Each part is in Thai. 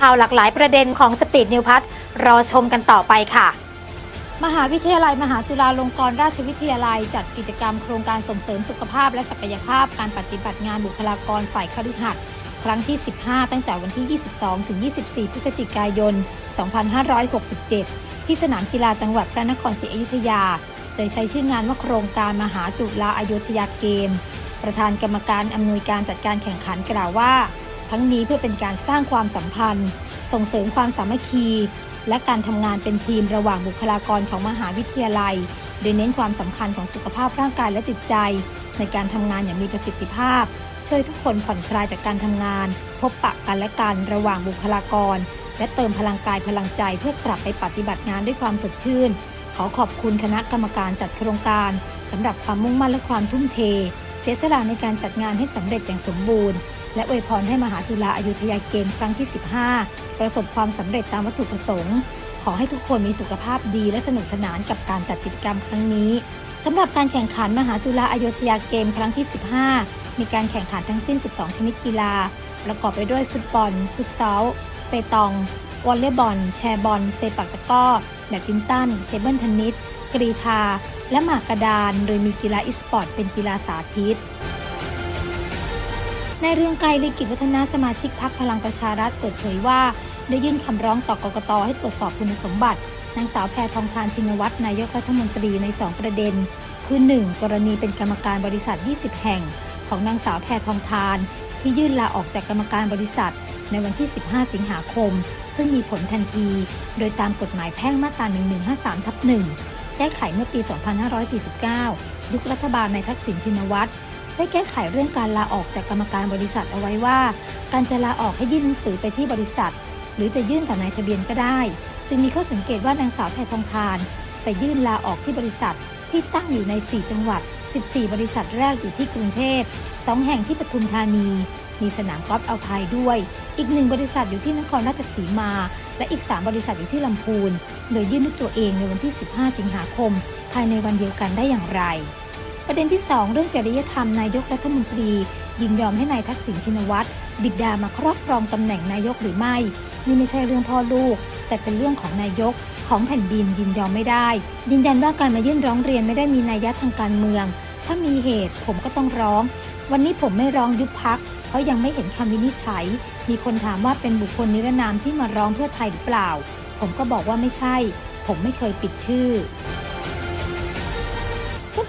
ข่าวหลากหลายประเด็นของสปีดนิวพัทรอชมกันต่อไปค่ะ มหาวิทยาลัยมหาจุฬาลงกรณราชวิทยาลัย จัดกิจกรรมโครงการส่งเสริมสุขภาพและศักยภาพการปฏิบัติงานบุคลากรฝ่ายคฤหัสถ์ครั้งที่ 15 ตั้งแต่วันที่ 22 ถึง 24 พฤศจิกายน 2567 ที่สนามกีฬาจังหวัดพระนครศรีอยุธยา โดยใช้ชื่องานว่าโครงการมหาจุฬาอายุธยาเกม ประธานกรรมการอำนวยการจัดการแข่งขันกล่าวว่า ทั้งนี้เพื่อเป็นการสร้างความสัมพันธ์ ส่งเสริมความสามัคคี และการทำงานเป็นทีมระหว่างบุคลากรของมหาวิทยาลัย โดยเน้นความสำคัญของสุขภาพร่างกายและจิตใจ ในการทำงานอย่างมีประสิทธิภาพ ช่วยทุกคนผ่อนคลายจากการทำงาน พบปะกันและกันระหว่างบุคลากร และเติมพลังกายพลังใจเพื่อกลับไปปฏิบัติงานด้วยความสดชื่น ขอขอบคุณคณะกรรมการจัดโครงการสำหรับความมุ่งมั่นและความทุ่มเท เสียสละในการจัดงานให้สำเร็จอย่างสมบูรณ์ และอวยพรให้มหาจุฬาอายุทยาเกมครั้งที่ 15 ประสบความสำเร็จตามวัตถุประสงค์ ขอให้ทุกคนมีสุขภาพดีและสนุกสนานกับการจัดกิจกรรมครั้งนี้สำหรับการแข่งขันมหาจุฬาอายุทยาเกมครั้งที่ 15 มีการแข่งขันทั้งสิ้น 12 ชนิดกีฬา ประกอบไปด้วยฟุตบอล ฟุตซอลเปตอง วอลเลย์บอล แชร์บอล เซปักตะก้อ แบดมินตัน เทเบิลเทนนิสกรีธา และหมากกระดาน โดยมีกีฬาอีสปอร์ตเป็นกีฬาสาธิต ในเรื่องไกลลีกิจวัฒนาสมาชิกพักพลังประชารัฐเปิดเผยว่า ได้ยื่นคำร้องต่อกกตให้ตรวจสอบคุณสมบัติ นางสาวแพทองทานชินวัตรนายกรัฐมนตรีใน 2 ประเด็น คือ 1. กรณีเป็นกรรมการบริษัท 20 แห่ง ของนางสาวแพทองทาน ที่ยื่นลาออกจากกรรมการบริษัท ในวันที่ 15 สิงหาคม ซึ่งมีผลทันที โดยตามกฎหมายแพ่งมาตรา 1153ทับ1แก้ไขเมื่อปี 2549 ยุครัฐบาลในทักษิณชินวัตร ได้แก้ไขเรื่องการลาออกจากกรรมการบริษัทเอาไว้ว่า การจะลาออกให้ยื่นหนังสือไปที่บริษัท หรือจะยื่นต่อนายทะเบียนก็ได้ จึงมีข้อสังเกตว่านางสาวแพทองทาน ไปยื่นลาออกที่บริษัทที่ตั้งอยู่ใน 4 จังหวัด 14 บริษัทแรกอยู่ที่กรุงเทพ 2 แห่งที่ปทุมธานี มีสนามกอล์ฟเอาพายด้วย อีกหนึ่งบริษัทอยู่ที่นครราชสีมา และอีก 3 บริษัทอยู่ที่ลำพูน โดยยื่นด้วยตัวเองในวันที่ 15 สิงหาคม ภายในวันเดียวกันได้อย่างไร ประเด็นที่ 2 เรื่องจริยธรรมนายกรัฐมนตรี ยินยอมให้นายทักษิณชินวัตรบิดามาครอบครองตำแหน่งนายกหรือไม่ นี่ไม่ใช่เรื่องพ่อลูก แต่เป็นเรื่องของนายกของแผ่นดินยินยอมไม่ได้ ยืนยันว่าการมายื่นร้องเรียนไม่ได้มีนัยยะทางการเมือง ถ้ามีเหตุผมก็ต้องร้อง วันนี้ผมไม่ร้องยุบพักเพราะยังไม่เห็นคำวินิจฉัย มีคนถามว่าเป็นบุคคลนิรนามที่มาร้องเพื่อไทยหรือเปล่า ผมก็บอกว่าไม่ใช่ ผมไม่เคยปิดชื่อ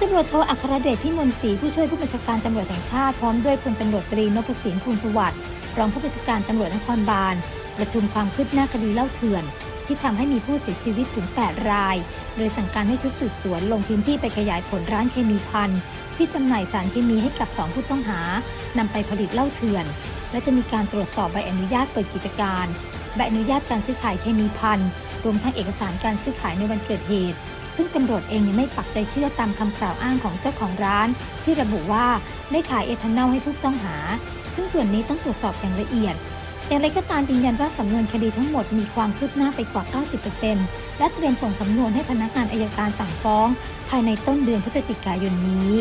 ตำรวจโทอัครเดชพิมลศรีผู้ช่วยผู้บัญชาการตำรวจแห่งชาติพร้อมด้วยพลตำรวจตรีนพสินภูมิสวัสดิ์รองผู้บัญชาการตำรวจนครบาล ประชุมความคืบหน้าคดีเล่าเถื่อน ที่ทำให้มีผู้เสียชีวิตถึง 8 ราย โดยสั่งการให้ชุดสืบสวนลงพื้นที่ไปขยายผลร้านเคมีพันที่จำหน่ายสารเคมีให้กับ 2 ผู้ต้องหานำไปผลิตเหล้าเถื่อน และจะมีการตรวจสอบใบอนุญาตเปิดกิจการใบอนุญาตการซื้อขายเคมีพันรวมทั้งเอกสารการซื้อขายในวันเกิดเหตุ ซึ่งตำรวจเองยังไม่ปักใจเชื่อตามคำกล่าวอ้างของเจ้าของร้าน ที่ระบุว่าได้ขายเอทานอลให้ผู้ต้องหา ซึ่งส่วนนี้ต้องตรวจสอบอย่างละเอียดอย่างไรก็ตามยืนยันว่าสำนวนคดีทั้งหมดมีความคืบหน้าไปกว่า 90%และเตรียมส่งสำนวนให้พนักงานอายการสั่งฟ้อง ภายในต้นเดือนพฤศจิกายนนี้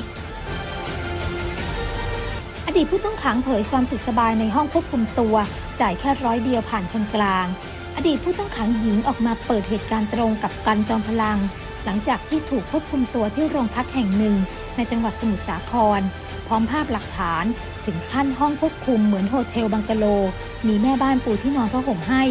อดีตผู้ต้องขังเผยความสุขสบายในห้องควบคุมตัว จ่ายแค่ร้อยเดียวผ่านคนกลาง อดีตผู้ต้องขังหญิงออกมาเปิดเหตุการณ์ตรงกับกันจอมพลัง หลังจากที่ถูกควบคุมตัวที่โรงพักแห่งหนึ่ง ในจังหวัดสมุทรสาคร พร้อมภาพหลักฐาน ถึงขั้นห้องควบคุมเหมือนโฮเทลบังกะโล มีแม่บ้านปูที่นอนผ้าห่มให้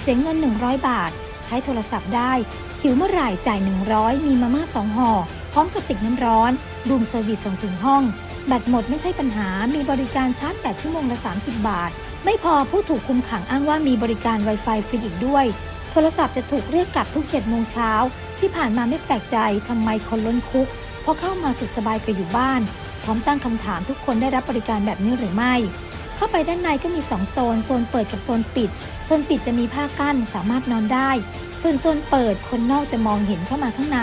เสียเงิน 100 บาท ใช้โทรศัพท์ได้หิวเมื่อไหร่จ่าย 100 มีมาม่าสองห่อพร้อมกระติกน้ำร้อนรูมเซอร์วิสส่งถึงห้อง แบตหมดไม่ใช่ปัญหา มีบริการชาร์จแบตชั่วโมงละ 30 บาท ไม่พอผู้ถูกคุมขังอ้างว่ามีบริการ Wi-Fi ฟรีอีกด้วย โทรศัพท์จะถูกเรียกกลับทุก7โมงเช้า ที่ผ่านมาไม่แปลกใจทำไมคนล้นคุก เพราะเข้ามาสุขสบายกว่าอยู่บ้าน พร้อมตั้งคำถามทุกคนได้รับบริการแบบนี้หรือไม่ เข้าไปด้านในก็มี 2 โซน โซนเปิดกับโซนปิด โซนปิดจะมีผ้ากั้นสามารถนอนได้ ส่วนโซนเปิดคนนอกจะมองเห็นเข้ามาข้างใน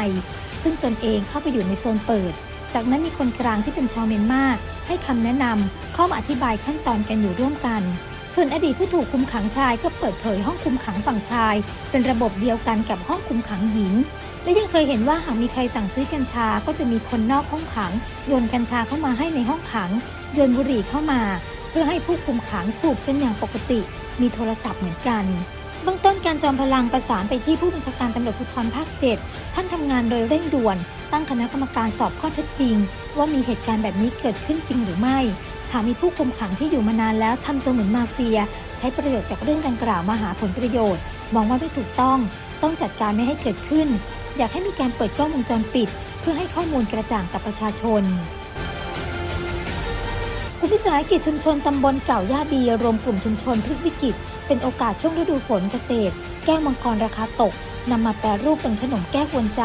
ซึ่งตนเองเข้าไปอยู่ในโซนเปิด จากนั้นมีคนกลางที่เป็นชาวเมียนมาให้คำแนะนำเข้ามาอธิบายขั้นตอนกันอยู่ร่วมกัน ส่วนอดีตผู้ถูกคุมขังชายก็เปิดเผยห้องคุมขังฝั่งชาย เป็นระบบเดียวกันกับห้องคุมขังหญิง และยังเคยเห็นว่าหากมีใครสั่งซื้อกัญชา ก็จะมีคนนอกห้องขังโยนกัญชาเข้ามาให้ในห้องขังโยนบุหรี่เข้ามา เพื่อให้ผู้คุมขังสูบกันอย่างปกติ มีโทรศัพท์เหมือนกัน เบื้องต้นการจอมพลังประสานไปที่ผู้บัญชาการตำรวจภูธรภาค 7 ท่านทำงานโดยเร่งด่วน ตั้งคณะกรรมการสอบข้อเท็จจริง ว่ามีเหตุการณ์แบบนี้เกิดขึ้นจริงหรือไม่หากมีผู้คุมขังที่อยู่มานานแล้วทำตัวเหมือนมาเฟีย ใช้ประโยชน์จากเรื่องดังกล่าวมาหาผลประโยชน์ มองว่าไม่ถูกต้อง ต้องจัดการไม่ให้เกิดขึ้น อยากให้มีการเปิดกล้องวงจรปิด เพื่อให้ข้อมูลกระจ่างกับประชาชน วิสาหกิจชุมชนตำบลเก่าย่าดีรวมกลุ่มชุมชนพลิกวิกฤต เป็นโอกาสช่วงฤดูฝนเกษตร แก้วมังกรราคาตกนำมาแปรรูปเป็นขนมแก้วกวนใจ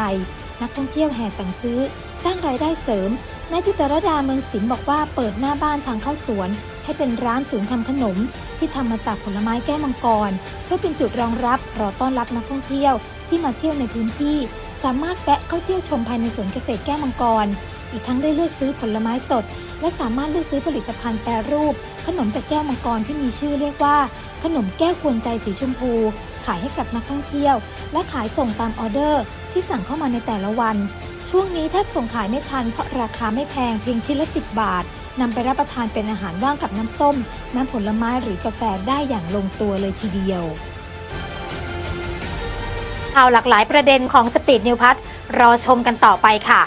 นักท่องเที่ยวแห่สั่งซื้อ สร้างรายได้เสริมนายจิตรรดาเมืองศิลป์บอกว่าเปิดหน้าบ้านทางเข้าสวน ให้เป็นร้านศูนย์ทำขนม ที่ทำมาจากผลไม้แก้วมังกร เพื่อเป็นจุดรองรับรอต้อนรับนักท่องเที่ยวที่มาเที่ยวในพื้นที่ สามารถแวะเข้าเที่ยวชมภายในสวนเกษตรแก้วมังกร อีกทั้งได้เลือกซื้อผลไม้สด และสามารถเลือกซื้อผลิตภัณฑ์แปรรูป ขนมจากแก้วมังกรที่มีชื่อเรียกว่า ขนมแก้วกวนใจสีชมพู ขายให้กับนักท่องเที่ยว และขายส่งตามออเดอร์ ที่สั่งเข้ามาในแต่ละวัน ช่วงนี้แทบส่งขายไม่ทันเพราะราคาไม่แพงเพียงชิ้นละ 10 บาทนำไปรับประทานเป็นอาหารว่างกับน้ำส้ม น้ำผลไม้หรือกาแฟได้อย่างลงตัวเลยทีเดียวข่าวหลากหลายประเด็นของสปีดนิวพัทรอชมกันต่อไปค่ะ